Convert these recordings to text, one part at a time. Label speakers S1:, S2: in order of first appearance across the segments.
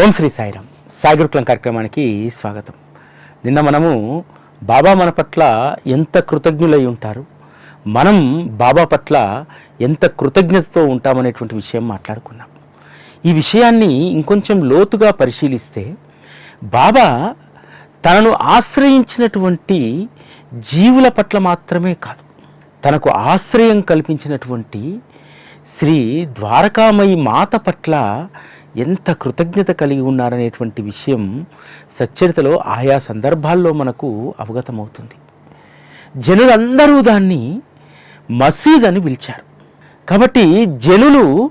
S1: ఓం శ్రీ సాయిరామ్. గురుకులం కార్యక్రమానికి స్వాగతం. నిన్న మనము బాబా మన పట్ల ఎంత కృతజ్ఞులై ఉంటారు మనం బాబా పట్ల ఎంత కృతజ్ఞతతో ఉంటామనేటువంటి విషయం మాట్లాడుకున్నాం. ఈ విషయాన్ని ఇంకొంచెం లోతుగా పరిశీలిస్తే బాబా తనను ఆశ్రయించినటువంటి జీవుల పట్ల మాత్రమే కాదు తనకు ఆశ్రయం కల్పించినటువంటి శ్రీ ద్వారకామయి మాత పట్ల ఎంత కృతజ్ఞత కలిగి ఉన్నారనేటువంటి విషయం సచ్చరితలో ఆయా సందర్భాల్లో మనకు అవగతమవుతుంది. జనులందరూ దాన్ని మసీద్ అని పిలిచారు. కాబట్టి జనులు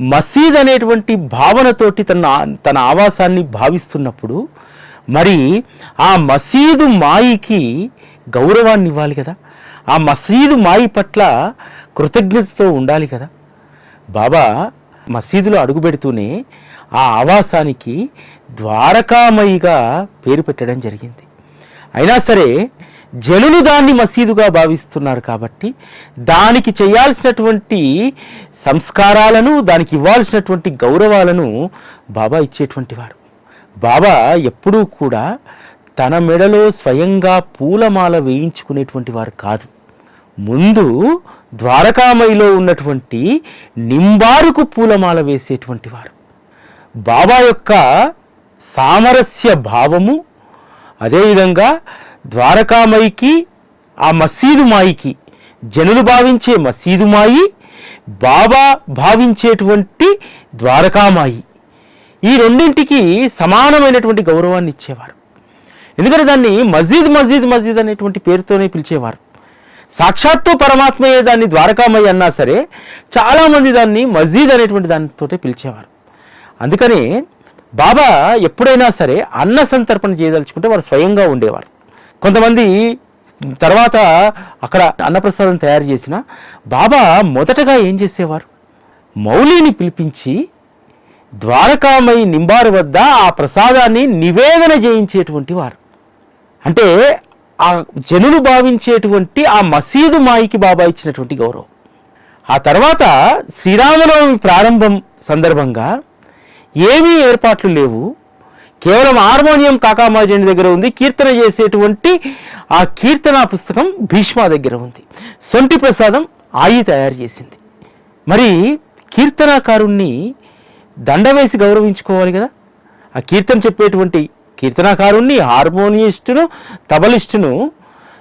S1: మసీద్ అనేటువంటి భావనతోటి తన తన ఆవాసాన్ని భావిస్తున్నప్పుడు మరి ఆ మసీదు మాయికి గౌరవాన్ని ఇవ్వాలి కదా. ఆ మసీదు మాయి పట్ల కృతజ్ఞతతో ఉండాలి కదా. బాబా మసీదులో అడుగుపెడుతూనే ఆ ఆవాసానికి ద్వారకామయిగా పేరు పెట్టడం జరిగింది. అయినా సరే జనులు దాన్ని మసీదుగా భావిస్తున్నారు కాబట్టి దానికి చేయాల్సినటువంటి సంస్కారాలను దానికి ఇవ్వాల్సినటువంటి గౌరవాలను బాబా ఇచ్చేటువంటి వారు బాబా ఎప్పుడూ కూడా తన మెడలో స్వయంగా పూలమాల వేయించుకునేటువంటి వారు కాదు. ముందు ద్వారకామయిలో ఉన్నటువంటి నింబారుకు పూలమాల వేసేటువంటి వారు. బాబా యొక్క సామరస్య భావము అదేవిధంగా ద్వారకామయికి ఆ మసీదు మాయికి జనులు భావించే మసీదు మాయి బాబా భావించేటువంటి ద్వారకామాయి. ఈ రెండింటికి సమానమైనటువంటి గౌరవాన్ని ఇచ్చేవారు. ఎందుకంటే దాన్ని మజీద్ మజీద్ మజీద్ అనేటువంటి పేరుతోనే పిలిచేవారు. సాక్షాత్తు పరమాత్మయే దాన్ని ద్వారకామయ్య అన్నా సరే చాలామంది దాన్ని మజీద్ అనేటువంటి దానితో పిలిచేవారు. అందుకని బాబా ఎప్పుడైనా సరే అన్న సంతర్పణ చేయదలుచుకుంటే వారు స్వయంగా ఉండేవారు. కొంతమంది తర్వాత అక్కడ అన్నప్రసాదం తయారు చేసిన బాబా మొదటగా ఏం చేసేవారు? మౌలిని పిలిపించి ద్వారకామయి నింబారు వద్ద ఆ ప్రసాదాన్ని నివేదన చేయించేటువంటి వారు. అంటే ఆ జనులు భావించేటువంటి ఆ మసీదు మాయికి బాబా ఇచ్చినటువంటి గౌరవం. ఆ తర్వాత శ్రీరామనవమి ప్రారంభం సందర్భంగా ఏమీ ఏర్పాట్లు లేవు. కేవలం హార్మోనియం కాకామాజని దగ్గర ఉంది. కీర్తన చేసేటువంటి ఆ కీర్తన పుస్తకం భీష్మ దగ్గర ఉంది. సొంటి ప్రసాదం ఆయి తయారు చేసింది. మరి కీర్తనాకారుణ్ణి దండ వేసి గౌరవించుకోవాలి కదా? ఆ కీర్తన చెప్పేటువంటి కీర్తనాకారుణ్ణి హార్మోనియస్టును తబలిస్టును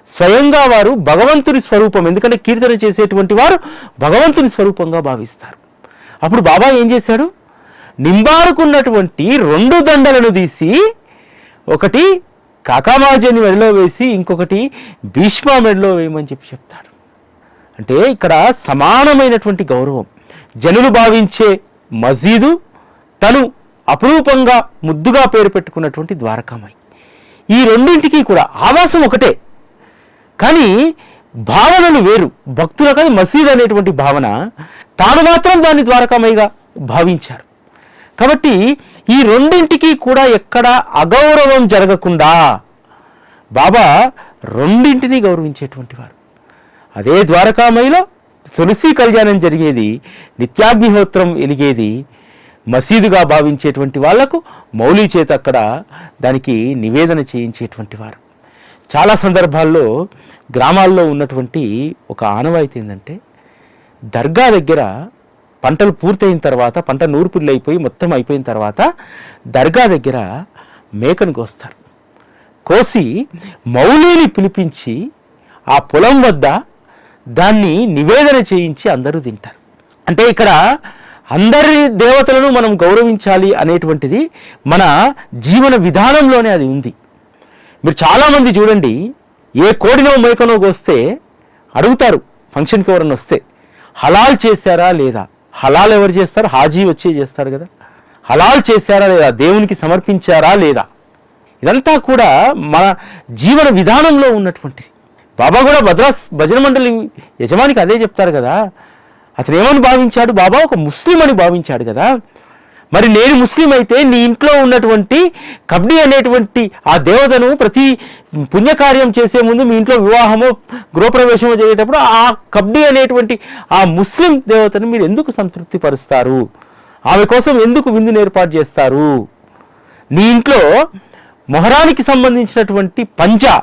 S1: స్వయంగా వారు భగవంతుని స్వరూపం. ఎందుకంటే కీర్తన చేసేటువంటి వారు భగవంతుని స్వరూపంగా భావిస్తారు. అప్పుడు బాబా ఏం చేశాడు? నింబారుకున్నటువంటి రెండు దండలను తీసి ఒకటి కాకామాజని మెడలో వేసి ఇంకొకటి భీష్మ మెడలో వేయమని చెప్పి చెప్తాడు. అంటే ఇక్కడ సమానమైనటువంటి గౌరవం. జనులు భావించే మసీదు తను అపురూపంగా ముద్దుగా పేరు పెట్టుకున్నటువంటి ద్వారకామాయి. ఈ రెండింటికి కూడా ఆవాసం ఒకటే. కానీ భావనలు వేరు. భక్తుల కానీ మసీద్ అనేటువంటి భావన. తాను మాత్రం దాన్ని ద్వారకామయిగా భావించారు. కాబట్టి ఈ రెండింటికి కూడా ఎక్కడ అగౌరవం జరగకుండా బాబా రెండింటిని గౌరవించేటువంటి వారు. అదే ద్వారకామయిలో తులసి కళ్యాణం జరిగేది నిత్యాగ్నిహోత్రం ఎలిగేది మసీదుగా భావించేటువంటి వాళ్ళకు మౌలి చేత అక్కడ దానికి నివేదన చేయించేటువంటి వారు. చాలా సందర్భాల్లో గ్రామాల్లో ఉన్నటువంటి ఒక ఆనవాయితీ ఏంటంటే దర్గా దగ్గర పంటలు పూర్తయిన తర్వాత పంట నూర్పిళ్ళు అయిపోయి మొత్తం అయిపోయిన తర్వాత దర్గా దగ్గర మేకను కోస్తారు. కోసి మౌలిని పిలిపించి ఆ పొలం వద్ద దాన్ని నివేదన చేయించి అందరూ తింటారు. అంటే ఇక్కడ అందరి దేవతలను మనం గౌరవించాలి అనేటువంటిది మన జీవన విధానంలోనే అది ఉంది. మీరు చాలామంది చూడండి ఏ కోడినో మేకనో వస్తే అడుగుతారు ఫంక్షన్కి ఎవరన్నా వస్తే హలాల్ చేశారా లేదా? హలాల్ ఎవరు చేస్తారు? హాజీ వచ్చి చేస్తారు కదా. హలాల్ చేశారా లేదా? దేవునికి సమర్పించారా లేదా? ఇదంతా కూడా మన జీవన విధానంలో ఉన్నటువంటిది. బాబా కూడా భద్రాస్ భజన మండలి యజమానికి అదే చెప్తారు కదా అతను ఏమని భావించాడు? బాబా ఒక ముస్లిం అని భావించాడు కదా. మరి నేను ముస్లిం అయితే నీ ఇంట్లో ఉన్నటువంటి కబ్డి అనేటువంటి ఆ దేవతను ప్రతి పుణ్యకార్యం చేసే ముందు మీ ఇంట్లో వివాహమో గృహప్రవేశమో చేసేటప్పుడు ఆ కబ్డి అనేటువంటి ఆ ముస్లిం దేవతను మీరు ఎందుకు సంతృప్తి పరుస్తారు ఆమె కోసం ఎందుకు విందును ఏర్పాటు చేస్తారు? నీ ఇంట్లో మొహరానికి సంబంధించినటువంటి పంజా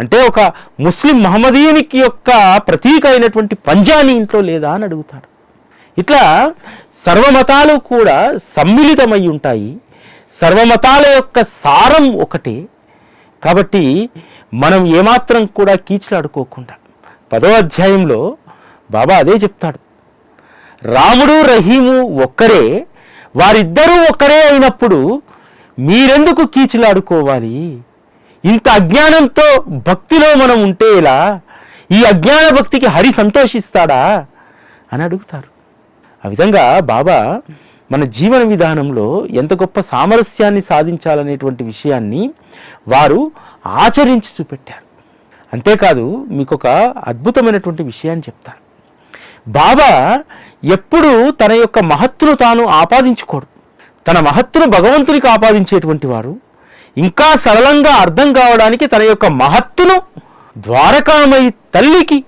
S1: అంటే ఒక ముస్లిం మహమ్మదీయునికి యొక్క ప్రతీక అయినటువంటి పంజాని ఇంట్లో లేదా అని అడుగుతాడు. ఇట్లా సర్వమతాలు కూడా సమ్మిళితమై ఉంటాయి. సర్వమతాల యొక్క సారం ఒకటే. కాబట్టి మనం ఏమాత్రం కూడా కీచులాడుకోకుండా పదో అధ్యాయంలో బాబా అదే చెప్తాడు. రాముడు రహీము ఒక్కరే వారిద్దరూ ఒక్కరే అయినప్పుడు మీరెందుకు కీచులాడుకోవాలి? ఇంత అజ్ఞానంతో భక్తిలో మనం ఉంటే ఎలా? ఈ అజ్ఞాన భక్తికి హరి సంతోషిస్తాడా? అని అడుగుతారు. ఆ విధంగా బాబా మన జీవన విధానంలో ఎంత గొప్ప సామరస్యాన్ని సాధించాలనేటువంటి విషయాన్ని వారు ఆచరించి చూపెట్టారు. అంతేకాదు మీకు ఒక అద్భుతమైనటువంటి విషయాన్ని చెప్తారు. బాబా ఎప్పుడూ తన యొక్క మహత్తును తాను ఆపాదించుకోడు. తన మహత్తును భగవంతునికి ఆపాదించేటువంటి వారు ఇంకా సరళంగా అర్థం కావడానికి తన యొక్క మహత్తును ద్వారకామయి తల్లికి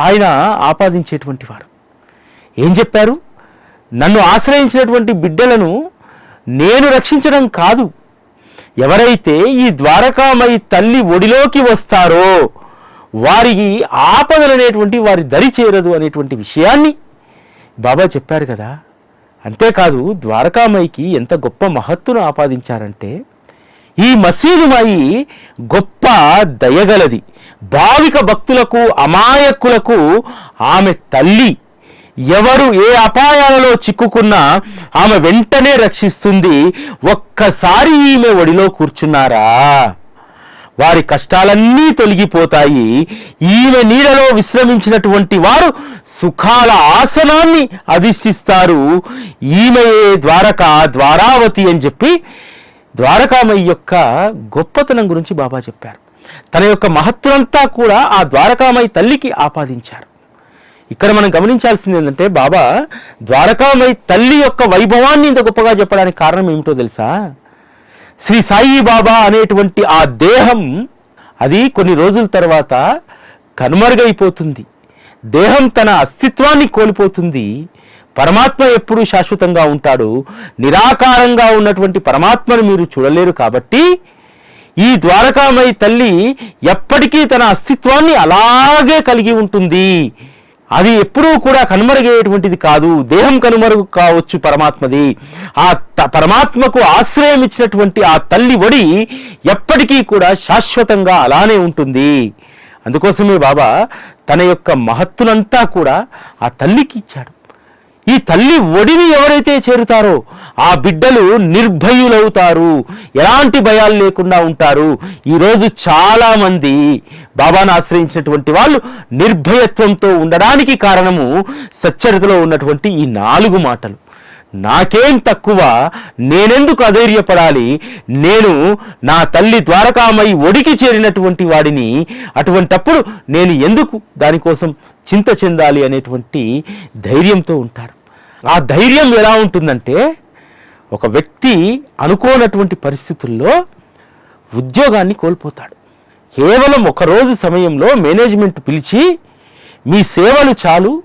S1: ఆయన ఆపాదించేటువంటి వారు ఏం చెప్పారు? నన్ను ఆశ్రయించినటువంటి బిడ్డలను నేను రక్షించడం కాదు. ఎవరైతే ఈ ద్వారకామయి తల్లి ఒడిలోకి వస్తారో వారికి ఆపదలనేటువంటి వారి దరి చేరదు అనేటువంటి విషయాన్ని బాబా చెప్పారు కదా. అంతేకాదు ద్వారకామయికి ఎంత గొప్ప మహత్తును ఆపాదించారంటే ఈ మసీదుమాయి గొప్ప దయగలది. భావిక భక్తులకు అమాయకులకు ఆమె తల్లి. ఎవరు ఏ అపాయాలలో చిక్కుకున్నా ఆమె వెంటనే రక్షిస్తుంది. ఒక్కసారి ఈమె ఒడిలో కూర్చున్నారా? వారి కష్టాలన్నీ తొలగిపోతాయి. ఈమె నీడలో విశ్రమించినటువంటి వారు సుఖాల ఆసనాన్ని అధిష్ఠిస్తారు. ఈమె ద్వారక ద్వారావతి అని చెప్పి ద్వారకామయ్య యొక్క గొప్పతనం గురించి బాబా చెప్పారు. తన యొక్క మహత్వంతా కూడా ఆ ద్వారకామయ్య తల్లికి ఆపాదించారు. ఇక్కడ మనం గమనించాల్సింది ఏంటంటే బాబా ద్వారకామయ్య తల్లి యొక్క వైభవాన్ని ఇంత గొప్పగా చెప్పడానికి కారణం ఏమిటో తెలుసా? శ్రీ సాయి బాబా అనేటువంటి ఆ దేహం అది కొన్ని రోజుల తర్వాత కనుమరుగైపోతుంది. దేహం తన అస్తిత్వాన్ని కోల్పోతుంది. పరమాత్మ ఎప్పుడు శాశ్వతంగా ఉంటాడు. నిరాకారంగా ఉన్నటువంటి పరమాత్మను మీరు చూడలేరు కాబట్టి ఈ ద్వారకామయి తల్లి ఎప్పటికీ తన అస్తిత్వాన్ని అలాగే కలిగి ఉంటుంది. అది ఎప్పుడూ కూడా కనుమరుగేటువంటిది కాదు. దేహం కనుమరుగు కావచ్చు పరమాత్మది. ఆ పరమాత్మకు ఆశ్రయం ఇచ్చినటువంటి ఆ తల్లి ఒడి ఎప్పటికీ కూడా శాశ్వతంగా అలానే ఉంటుంది. అందుకోసమే బాబా తన యొక్క మహత్తునంతా కూడా ఆ తల్లికి ఇచ్చాడు. ఈ తల్లి ఒడిని ఎవరైతే చేరుతారో ఆ బిడ్డలు నిర్భయులవుతారు. ఎలాంటి భయాలు లేకుండా ఉంటారు. ఈరోజు చాలామంది బాబాను ఆశ్రయించినటువంటి వాళ్ళు నిర్భయత్వంతో ఉండడానికి కారణము సచ్చరితలో ఉన్నటువంటి ఈ నాలుగు మాటలు. నాకేం తక్కువ నేనెందుకు అధైర్యపడాలి? నేను నా తల్లి ద్వారకామై ఒడికి చేరినటువంటి వాడిని అటువంటప్పుడు నేను ఎందుకు దానికోసం చింత చెందాలి అనేటువంటి ధైర్యంతో ఉంటారు ఆ ధైర్యం ఎలా ఉంటుందంటే ఒక వ్యక్తి అనుకోనటువంటి పరిస్థితుల్లో ఉద్యోగాన్ని కోల్పోతాడు. కేవలం ఒక రోజు సమయంలో మేనేజ్మెంట్ పిలిచి మీ సేవలు చాలు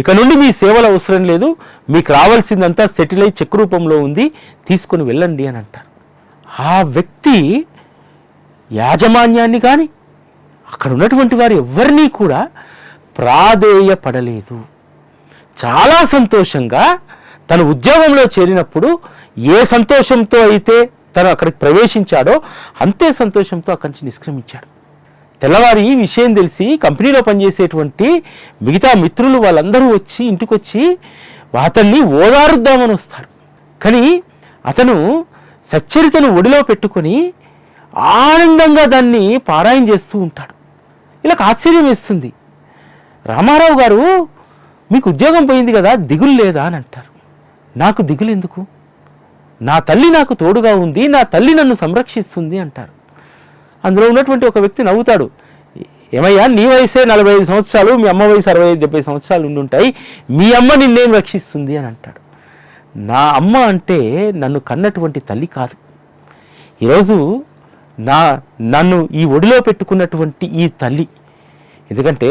S1: ఇక నుండి మీ సేవలు అవసరం లేదు మీకు రావాల్సిందంతా సెటిల్ అయి చెక్ రూపంలో ఉంది తీసుకొని వెళ్ళండి అని అంటారు. ఆ వ్యక్తి యాజమాన్యాన్ని కానీ అక్కడ ఉన్నటువంటి వారు ఎవరినీ కూడా ప్రాధేయపడలేదు. చాలా సంతోషంగా తన ఉద్యోగంలో చేరినప్పుడు ఏ సంతోషంతో అయితే తను అక్కడికి ప్రవేశించాడో అంతే సంతోషంతో అక్కడి నుంచి నిష్క్రమించాడు. తెల్లవారి ఈ విషయం తెలిసి కంపెనీలో పనిచేసేటువంటి మిగతా మిత్రులు వాళ్ళందరూ వచ్చి ఇంటికి వచ్చి అతన్ని ఓదారుద్దామని వస్తారు. కానీ అతను సచ్చరితను ఒడిలో పెట్టుకొని ఆనందంగా దాన్ని పారాయణ చేస్తూ ఉంటాడు. ఇలా ఆశ్చర్యం వేస్తుంది. రామారావు గారు మీకు ఉద్యోగం పోయింది కదా దిగులు లేదా? అని అంటారు. నాకు దిగులు ఎందుకు? నా తల్లి నాకు తోడుగా ఉంది నా తల్లి నన్ను సంరక్షిస్తుంది అంటారు. అందులో ఉన్నటువంటి ఒక వ్యక్తి నవ్వుతాడు. ఏమయ్యా నీ వయసే నలభై ఐదు సంవత్సరాలు మీ అమ్మ వయసు అరవై ఐదు డెబ్బై సంవత్సరాలు ఉండి ఉంటాయి మీ అమ్మ నిన్నేం రక్షిస్తుంది అని అంటాడు. నా అమ్మ అంటే నన్ను కన్నటువంటి తల్లి కాదు. ఈరోజు నా నన్ను ఈ ఒడిలో పెట్టుకున్నటువంటి ఈ తల్లి ఎందుకంటే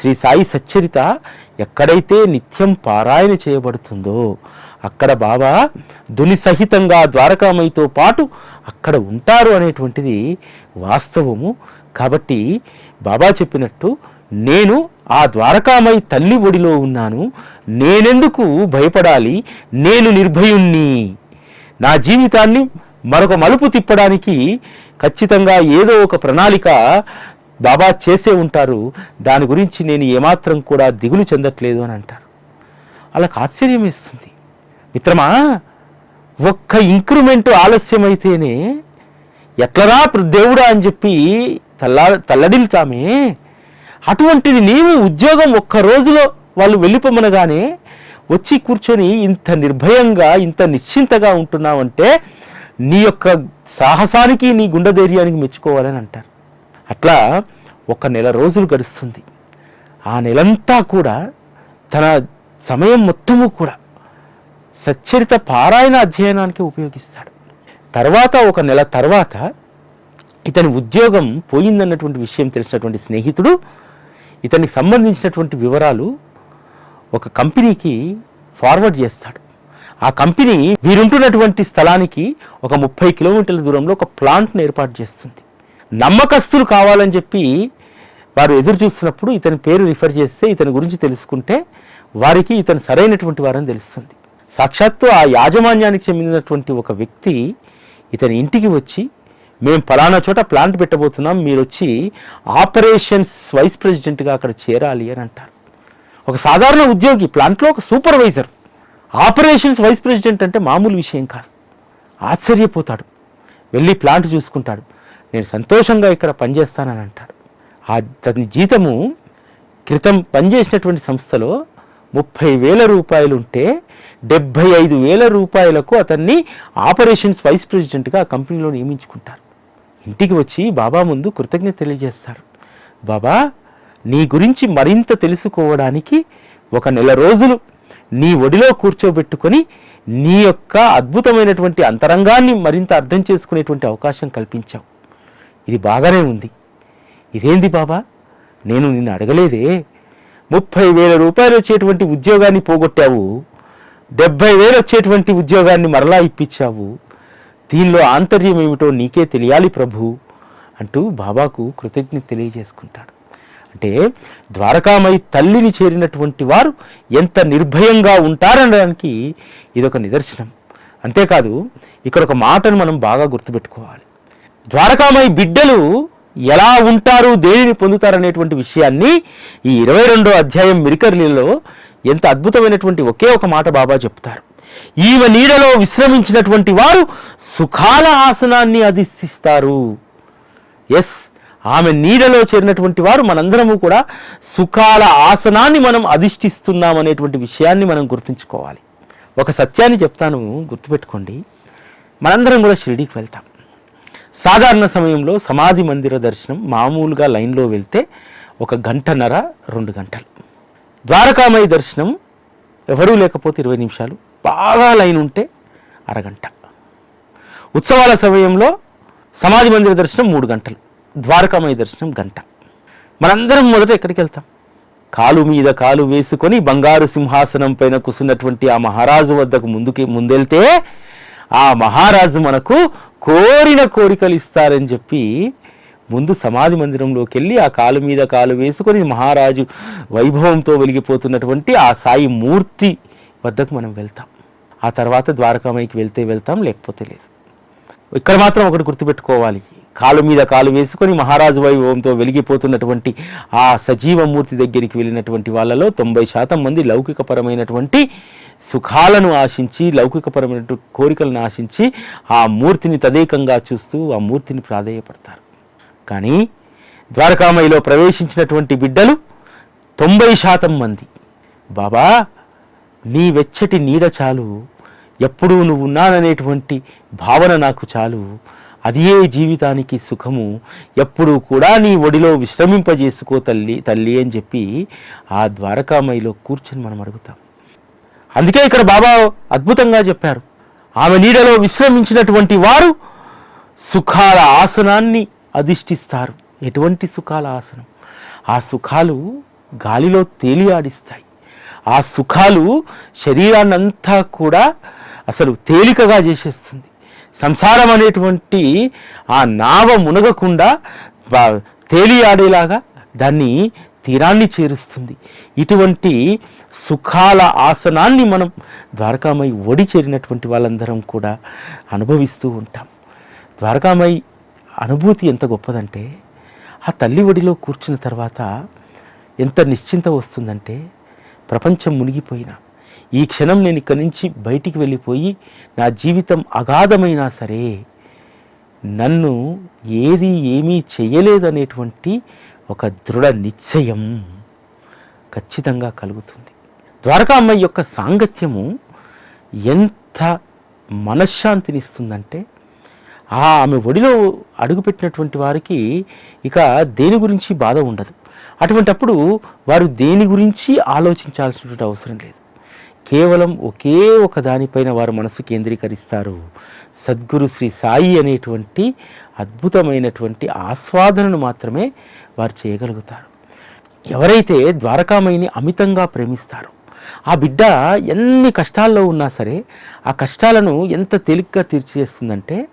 S1: శ్రీ సాయి సచ్చరిత ఎక్కడైతే నిత్యం పారాయణ చేయబడుతుందో అక్కడ బాబా ధుని సహితంగా ద్వారకామయితో పాటు అక్కడ ఉంటారు అనేటువంటిది వాస్తవము. కాబట్టి బాబా చెప్పినట్టు నేను ఆ ద్వారకామై తల్లి ఒడిలో ఉన్నాను. నేనెందుకు భయపడాలి? నేను నిర్భయుణ్ణి. నా జీవితాన్ని మరొక మలుపు తిప్పడానికి ఖచ్చితంగా ఏదో ఒక ప్రణాళిక బాబా చేసే ఉంటారు దాని గురించి నేను ఏమాత్రం కూడా దిగులు చెందట్లేదు అని అంటారు. వాళ్ళకి ఆశ్చర్యం ఇస్తుంది మిత్రమా ఒక్క ఇంక్రిమెంట్ ఆలస్యమైతేనే ఎట్లరా దేవుడా అని చెప్పి తల్లా తల్లడిల్తామే. అటువంటిది నీవు ఉద్యోగం ఒక్క రోజులో వాళ్ళు వెళ్ళిపోమనగానే వచ్చి కూర్చొని ఇంత నిర్భయంగా ఇంత నిశ్చింతగా ఉంటున్నావంటే నీ యొక్క సాహసానికి నీ గుండె ధైర్యానికి మెచ్చుకోవాలని అంటారు. అట్లా ఒక నెల రోజులు గడుస్తుంది. ఆ నెలంతా కూడా తన సమయం మొత్తము కూడా సచ్చరిత పారాయణ అధ్యయనానికి ఉపయోగిస్తాడు. తర్వాత ఒక నెల తర్వాత ఇతని ఉద్యోగం పోయిందన్నటువంటి విషయం తెలిసినటువంటి స్నేహితుడు ఇతనికి సంబంధించినటువంటి వివరాలు ఒక కంపెనీకి ఫార్వర్డ్ చేస్తాడు. ఆ కంపెనీ వీరుంటున్నటువంటి స్థలానికి ఒక ముప్పై కిలోమీటర్ల దూరంలో ఒక ప్లాంట్ను ఏర్పాటు చేస్తుంది. నమ్మకస్తులు కావాలని చెప్పి వారు ఎదురు చూస్తున్నప్పుడు ఇతని పేరు రిఫర్ చేస్తే ఇతని గురించి తెలుసుకుంటే వారికి ఇతను సరైనటువంటి వారని తెలుస్తుంది. సాక్షాత్తు ఆ యాజమాన్యానికి చెందినటువంటి ఒక వ్యక్తి ఇతని ఇంటికి వచ్చి మేము ఫలానా చోట ప్లాంట్ పెట్టబోతున్నాం మీరు వచ్చి ఆపరేషన్స్ వైస్ ప్రెసిడెంట్గా అక్కడ చేరాలి అని అంటారు. ఒక సాధారణ ఉద్యోగి ప్లాంట్లో ఒక సూపర్వైజర్ ఆపరేషన్స్ వైస్ ప్రెసిడెంట్ అంటే మామూలు విషయం కాదు. ఆశ్చర్యపోతాడు. వెళ్ళి ప్లాంట్ చూసుకుంటాడు. నేను సంతోషంగా ఇక్కడ పనిచేస్తానని అంటాడు ఆ తన జీతము క్రితం పనిచేసినటువంటి సంస్థలో ముప్పై వేల రూపాయలు ఉంటే డెబ్భై ఐదు వేల రూపాయలకు అతన్ని ఆపరేషన్స్ వైస్ ప్రెసిడెంట్గా ఆ కంపెనీలో నియమించుకుంటారు. ఇంటికి వచ్చి బాబా ముందు కృతజ్ఞత తెలియజేస్తారు. బాబా నీ గురించి మరింత తెలుసుకోవడానికి ఒక నెల రోజులు నీ ఒడిలో కూర్చోబెట్టుకొని నీ యొక్క అద్భుతమైనటువంటి అంతరంగాన్ని మరింత అర్థం చేసుకునేటువంటి అవకాశం కల్పించావు. ఇది బాగానే ఉంది. ఇదేంది బాబా? నేను నిన్ను అడగలేదే. ముప్పై వేల రూపాయలు వచ్చేటువంటి ఉద్యోగాన్ని పోగొట్టావు. డెబ్బై వేలు వచ్చేటువంటి ఉద్యోగాన్ని మరలా ఇప్పించావు. దీనిలో ఆంతర్యం ఏమిటో నీకే తెలియాలి ప్రభు అంటూ బాబాకు కృతజ్ఞత తెలియజేసుకుంటాడు. అంటే ద్వారకామై తల్లిని చేరినటువంటి వారు ఎంత నిర్భయంగా ఉంటారనడానికి ఇదొక నిదర్శనం. అంతేకాదు ఇక్కడ ఒక మాటను మనం బాగా గుర్తుపెట్టుకోవాలి. ద్వారకామై బిడ్డలు ఎలా ఉంటారు దేనిని పొందుతారనేటువంటి విషయాన్ని ఈ ఇరవై రెండో అధ్యాయం మిరికర్లీలో ఎంత అద్భుతమైనటువంటి ఒకే ఒక మాట బాబా చెప్తారు. ఈమె నీడలో విశ్రమించినటువంటి వారు సుఖాల ఆసనాన్ని అధిష్టిస్తారు ఎస్ ఆమె నీడలో చేరినటువంటి వారు మనందరము కూడా సుఖాల ఆసనాన్ని మనం అధిష్ఠిస్తున్నాం అనేటువంటి విషయాన్ని మనం గుర్తుంచుకోవాలి. ఒక సత్యాన్ని చెప్తాను గుర్తుపెట్టుకోండి. మనందరం కూడా షిరిడీకి వెళ్తాం. సాధారణ సమయంలో సమాధి మందిర దర్శనం మామూలుగా లైన్లో వెళ్తే ఒక గంటన్నర రెండు గంటలు. ద్వారకామయ దర్శనం ఎవరూ లేకపోతే ఇరవై నిమిషాలు. బాగా లైన్ ఉంటే అరగంట. ఉత్సవాల సమయంలో సమాధి మందిర దర్శనం మూడు గంటలు. ద్వారకామయ దర్శనం గంట. మనందరం మొదట ఎక్కడికి వెళ్తాం? కాలు మీద కాలు వేసుకొని బంగారు సింహాసనం పైన కూసున్నటువంటి ఆ మహారాజు వద్దకు ముందుకి ముందెళ్తే ఆ మహారాజు మనకు కోరిన కోరికలు ఇస్తారని చెప్పి ముందు సమాధి మందిరంలోకి వెళ్ళి ఆ కాలు మీద కాలు వేసుకొని మహారాజు వైభవంతో వెలిగిపోతున్నటువంటి ఆ సాయి మూర్తి వద్దకు మనం వెళ్తాం. ఆ తర్వాత ద్వారకామైకి వెళ్తే వెళ్తాం లేకపోతే లేదు. ఇక్కడ మాత్రం ఒకటి గుర్తుపెట్టుకోవాలి. కాలు మీద కాలు వేసుకొని మహారాజు వైభవంతో వెలిగిపోతున్నటువంటి ఆ సజీవమూర్తి దగ్గరికి వెళ్ళినటువంటి వాళ్ళలో తొంభై శాతం మంది లౌకికపరమైనటువంటి సుఖాలను ఆశించి లౌకికపరమైనటువంటి కోరికలను ఆశించి ఆ మూర్తిని తదేకంగా చూస్తూ ఆ మూర్తిని ప్రాధేయపడతారు. కానీ ద్వారకామయిలో ప్రవేశించినటువంటి బిడ్డలు తొంభై శాతం మంది. బాబా నీ వెచ్చటి నీడ చాలు. ఎప్పుడూ నువ్వు ఉన్నాననేటువంటి భావన నాకు చాలు. అదే జీవితానికి సుఖము. ఎప్పుడూ కూడా నీ ఒడిలో విశ్రమింపజేసుకో తల్లి తల్లి అని చెప్పి ఆ ద్వారకామయిలో కూర్చొని మనం అడుగుతాం. అందుకే ఇక్కడ బాబా అద్భుతంగా చెప్పారు. ఆమె నీడలో విశ్రమించినటువంటి వారు సుఖాల ఆసనాన్ని అధిష్ఠిస్తారు. ఎటువంటి సుఖాల ఆసనం? ఆ సుఖాలు గాలిలో తేలియాడిస్తాయి ఆ సుఖాలు శరీరాన్నంతా కూడా అసలు తేలికగా చేసేస్తుంది. సంసారం అనేటువంటి ఆ నావ మునగకుండా తేలియాడేలాగా దాన్ని తీరాన్ని చేరుస్తుంది. ఇటువంటి సుఖాల ఆసనాన్ని మనం ద్వారకామై ఒడి చేరినటువంటి వాళ్ళందరం కూడా అనుభవిస్తూ ఉంటాం. ద్వారకామై అనుభూతి ఎంత గొప్పదంటే ఆ తల్లి ఒడిలో కూర్చున్న తర్వాత ఎంత నిశ్చింత వస్తుందంటే ప్రపంచం మునిగిపోయినా ఈ క్షణం నేను ఇక్కడి నుంచి బయటికి వెళ్ళిపోయి నా జీవితం అగాధమైనా సరే నన్ను ఏది ఏమీ చెయ్యలేదనేటువంటి ఒక దృఢ నిశ్చయం ఖచ్చితంగా కలుగుతుంది. ద్వారకా అమ్మాయి యొక్క సాంగత్యము ఎంత మనశ్శాంతినిస్తుందంటే ఆ ఆమె ఒడిలో అడుగుపెట్టినటువంటి వారికి ఇక దేని గురించి బాధ ఉండదు. అటువంటప్పుడు వారు దేని గురించి ఆలోచించాల్సినటువంటి అవసరం లేదు. కేవలం ఒకే ఒక దానిపైన వారు మనసు కేంద్రీకరిస్తారు. సద్గురు శ్రీ సాయి అనేటువంటి అద్భుతమైనటువంటి ఆస్వాదనను మాత్రమే వారు చేయగలుగుతారు. ఎవరైతే ద్వారకామయిని అమితంగా ప్రేమిస్తారు ఆ బిడ్డ ఎన్ని కష్టాల్లో ఉన్నా సరే ఆ కష్టాలను ఎంత తేలిగ్గా తీర్చేస్తుందంటే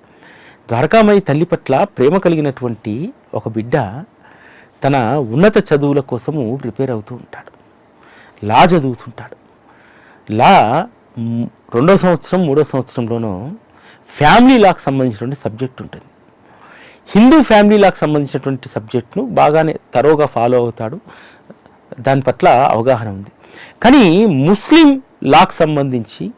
S1: ద్వారకామయి తల్లి పట్ల ప్రేమ కలిగినటువంటి ఒక బిడ్డ తన ఉన్నత చదువుల కోసము ప్రిపేర్ అవుతూ ఉంటాడు. లా చదువుతుంటాడు. లా రెండో సంవత్సరం మూడో సంవత్సరంలోనూ ఫ్యామిలీ లాకు సంబంధించినటువంటి సబ్జెక్ట్ ఉంటుంది. హిందూ ఫ్యామిలీ లాకు సంబంధించినటువంటి సబ్జెక్ట్ను బాగానే తరోగా ఫాలో అవుతాడు. దాని పట్ల అవగాహన ఉంది. కానీ ముస్లిం లాకు సంబంధించి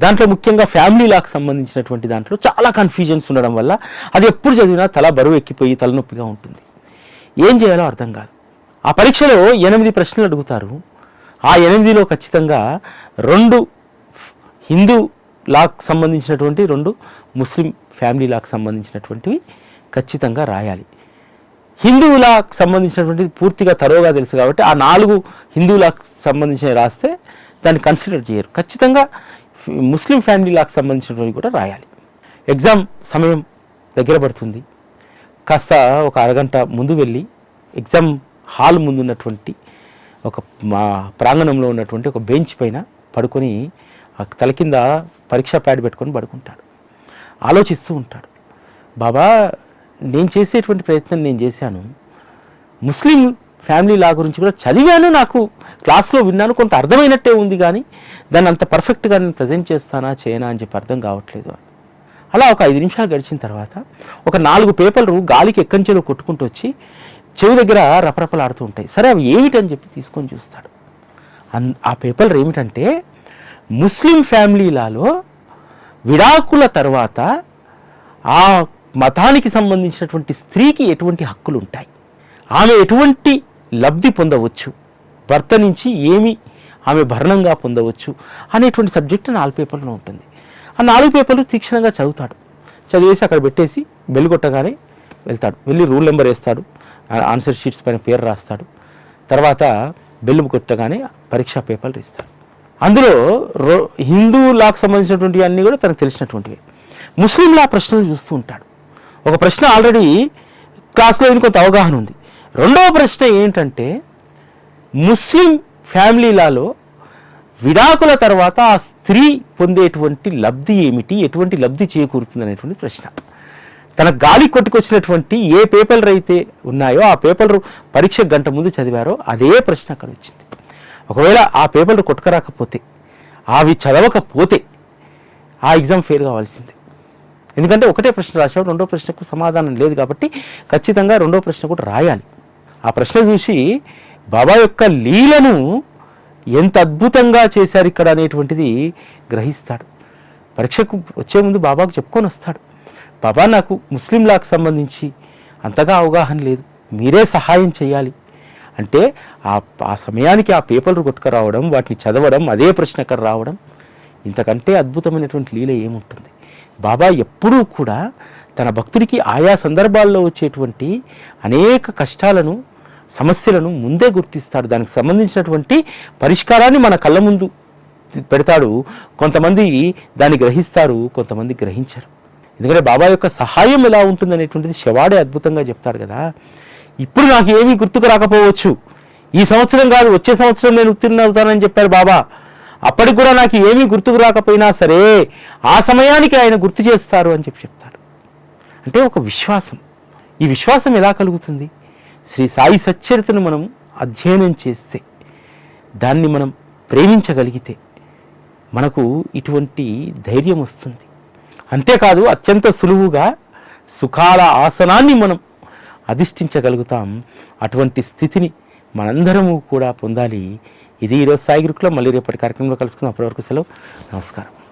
S1: దాంట్లో ముఖ్యంగా ఫ్యామిలీ లాకు సంబంధించినటువంటి దాంట్లో చాలా కన్ఫ్యూజన్స్ ఉండడం వల్ల అది ఎప్పుడు చదివినా తల బరువు ఎక్కిపోయి తలనొప్పిగా ఉంటుంది. ఏం చేయాలో అర్థం కాదు. ఆ పరీక్షలో ఎనిమిది ప్రశ్నలు అడుగుతారు. ఆ ఎనిమిదిలో ఖచ్చితంగా రెండు హిందూ లాక్ సంబంధించినటువంటి రెండు ముస్లిం ఫ్యామిలీ లాక్ సంబంధించినటువంటివి ఖచ్చితంగా రాయాలి. హిందువులకు సంబంధించినటువంటిది పూర్తిగా తరోగా తెలుసు కాబట్టి ఆ నాలుగు హిందువులకు సంబంధించిన రాస్తే దాన్ని కన్సిడర్ చేయరు. ఖచ్చితంగా ముస్లిం ఫ్యామిలీలకు సంబంధించినటువంటి కూడా రాయాలి. ఎగ్జామ్ సమయం దగ్గర పడుతుంది. కాస్త ఒక అరగంట ముందు వెళ్ళి ఎగ్జామ్ హాల్ ముందు ఉన్నటువంటి ఒక మా ప్రాంగణంలో ఉన్నటువంటి ఒక బెంచ్ పైన పడుకొని ఆ తల కింద పరీక్షా ప్యాడ్ పెట్టుకొని పడుకుంటాడు. ఆలోచిస్తూ ఉంటాడు. బాబా నేను చేసేటువంటి ప్రయత్నం నేను చేశాను. ముస్లిం ఫ్యామిలీ లా గురించి కూడా చదివాను నాకు. క్లాస్లో విన్నాను కొంత అర్థమైనట్టే ఉంది కానీ దాన్ని అంత పర్ఫెక్ట్గా నేను ప్రజెంట్ చేస్తానా చేయనా అని చెప్పి అర్థం కావట్లేదు అలా ఒక ఐదు నిమిషాలు గడిచిన తర్వాత ఒక నాలుగు పేపర్లు గాలికి ఎక్కంచెలో కొట్టుకుంటూ వచ్చి చెవి దగ్గర రపరపలాడుతూ ఉంటాయి. సరే అవి ఏమిటని చెప్పి తీసుకొని చూస్తాడు. అన్ ఆ పేపర్లు ఏమిటంటే ముస్లిం ఫ్యామిలీలలో విడాకుల తర్వాత ఆ మతానికి సంబంధించినటువంటి స్త్రీకి ఎటువంటి హక్కులు ఉంటాయి? ఆమె ఎటువంటి లబ్ధి పొందవచ్చు? భర్త నుంచి ఏమి ఆమె భరణంగా పొందవచ్చు? అనేటువంటి సబ్జెక్ట్ నాలుగు పేపర్లో ఉంటుంది. ఆ నాలుగు పేపర్లు తీక్షణంగా చదువుతాడు. చదివేసి అక్కడ పెట్టేసి బెల్ కొట్టగానే వెళ్తాడు. వెళ్ళి రూల్ నెంబర్ వేస్తాడు. ఆన్సర్ షీట్స్ పైన పేరు రాస్తాడు. తర్వాత బెల్ కొట్టగానే పరీక్షా పేపర్లు ఇస్తాడు. అందులో రో హిందూ లాకు సంబంధించినటువంటి అన్నీ కూడా తనకు తెలిసినటువంటివి. ముస్లిం లా ప్రశ్నలు చూస్తూ ఉంటాడు. ఒక ప్రశ్న ఆల్రెడీ క్లాస్లో కొంత అవగాహన ఉంది. రెండవ ప్రశ్న ఏంటంటే ముస్లిం ఫ్యామిలీలలో విడాకుల తర్వాత ఆ స్త్రీ పొందేటువంటి లబ్ధి ఏమిటి? ఎటువంటి లబ్ధి చేకూరుతుంది అనేటువంటి ప్రశ్న. తన గాలి కొట్టుకొచ్చినటువంటి ఏ పేపర్లు అయితే ఉన్నాయో ఆ పేపర్లు పరీక్ష గంట ముందు చదివారో అదే ప్రశ్న అక్కడ వచ్చింది. ఒకవేళ ఆ పేపర్లు కొట్టుకరాకపోతే అవి చదవకపోతే ఆ ఎగ్జామ్ ఫెయిల్ కావాల్సిందే. ఎందుకంటే ఒకటే ప్రశ్న రాశావు రెండో ప్రశ్నకు సమాధానం లేదు కాబట్టి ఖచ్చితంగా రెండో ప్రశ్న కూడా రాయాలి. ఆ ప్రశ్న చూసి బాబా యొక్క లీలను ఎంత అద్భుతంగా చేశారు ఇక్కడ అనేటువంటిది గ్రహిస్తాడు. పరీక్షకు వచ్చే ముందు బాబాకు చెప్పుకొని వస్తాడు. బాబా నాకు ముస్లిం లాకు సంబంధించి అంతగా అవగాహన లేదు. మీరే సహాయం చేయాలి. అంటే ఆ ఆ సమయానికి ఆ పేపర్లు కొట్టుకురావడం వాటిని చదవడం అదే ప్రశ్న అక్కడ రావడం ఇంతకంటే అద్భుతమైనటువంటి లీల ఏముంటుంది? బాబా ఎప్పుడూ కూడా తన భక్తుడికి ఆయా సందర్భాల్లో వచ్చేటువంటి అనేక కష్టాలను సమస్యలను ముందే గుర్తిస్తాడు. దానికి సంబంధించినటువంటి పరిష్కారాన్ని మన కళ్ళ ముందు పెడతాడు. కొంతమంది దాన్ని గ్రహిస్తారు కొంతమంది గ్రహించరు. ఎందుకంటే బాబా యొక్క సహాయం ఎలా ఉంటుంది అనేటువంటిది శవాడే అద్భుతంగా చెప్తాడు కదా. ఇప్పుడు నాకు ఏమీ గుర్తుకు రాకపోవచ్చు. ఈ సంవత్సరం కాదు వచ్చే సంవత్సరం నేను ఉత్తీర్ణ అవుతానని చెప్పారు బాబా. అప్పటికి కూడా నాకు ఏమీ గుర్తుకు రాకపోయినా సరే ఆ సమయానికి ఆయన గుర్తు చేస్తారు అని చెప్పి చెప్తారు అంటే ఒక విశ్వాసం. ఈ విశ్వాసం ఎలా కలుగుతుంది? శ్రీ సాయి సచ్చరితను మనం అధ్యయనం చేస్తే దాన్ని మనం ప్రేమించగలిగితే మనకు ఇటువంటి ధైర్యం వస్తుంది. అంతేకాదు అత్యంత సులువుగా సుఖాల ఆసనాన్ని మనం అధిష్ఠించగలుగుతాం. అటువంటి స్థితిని మనందరము కూడా పొందాలి. ఇది ఈరోజు సాయి గురుకులం. మళ్ళీ రేపటి కార్యక్రమంలో కలుసుకుందాం. అప్పటివరకు సెలవు. నమస్కారం.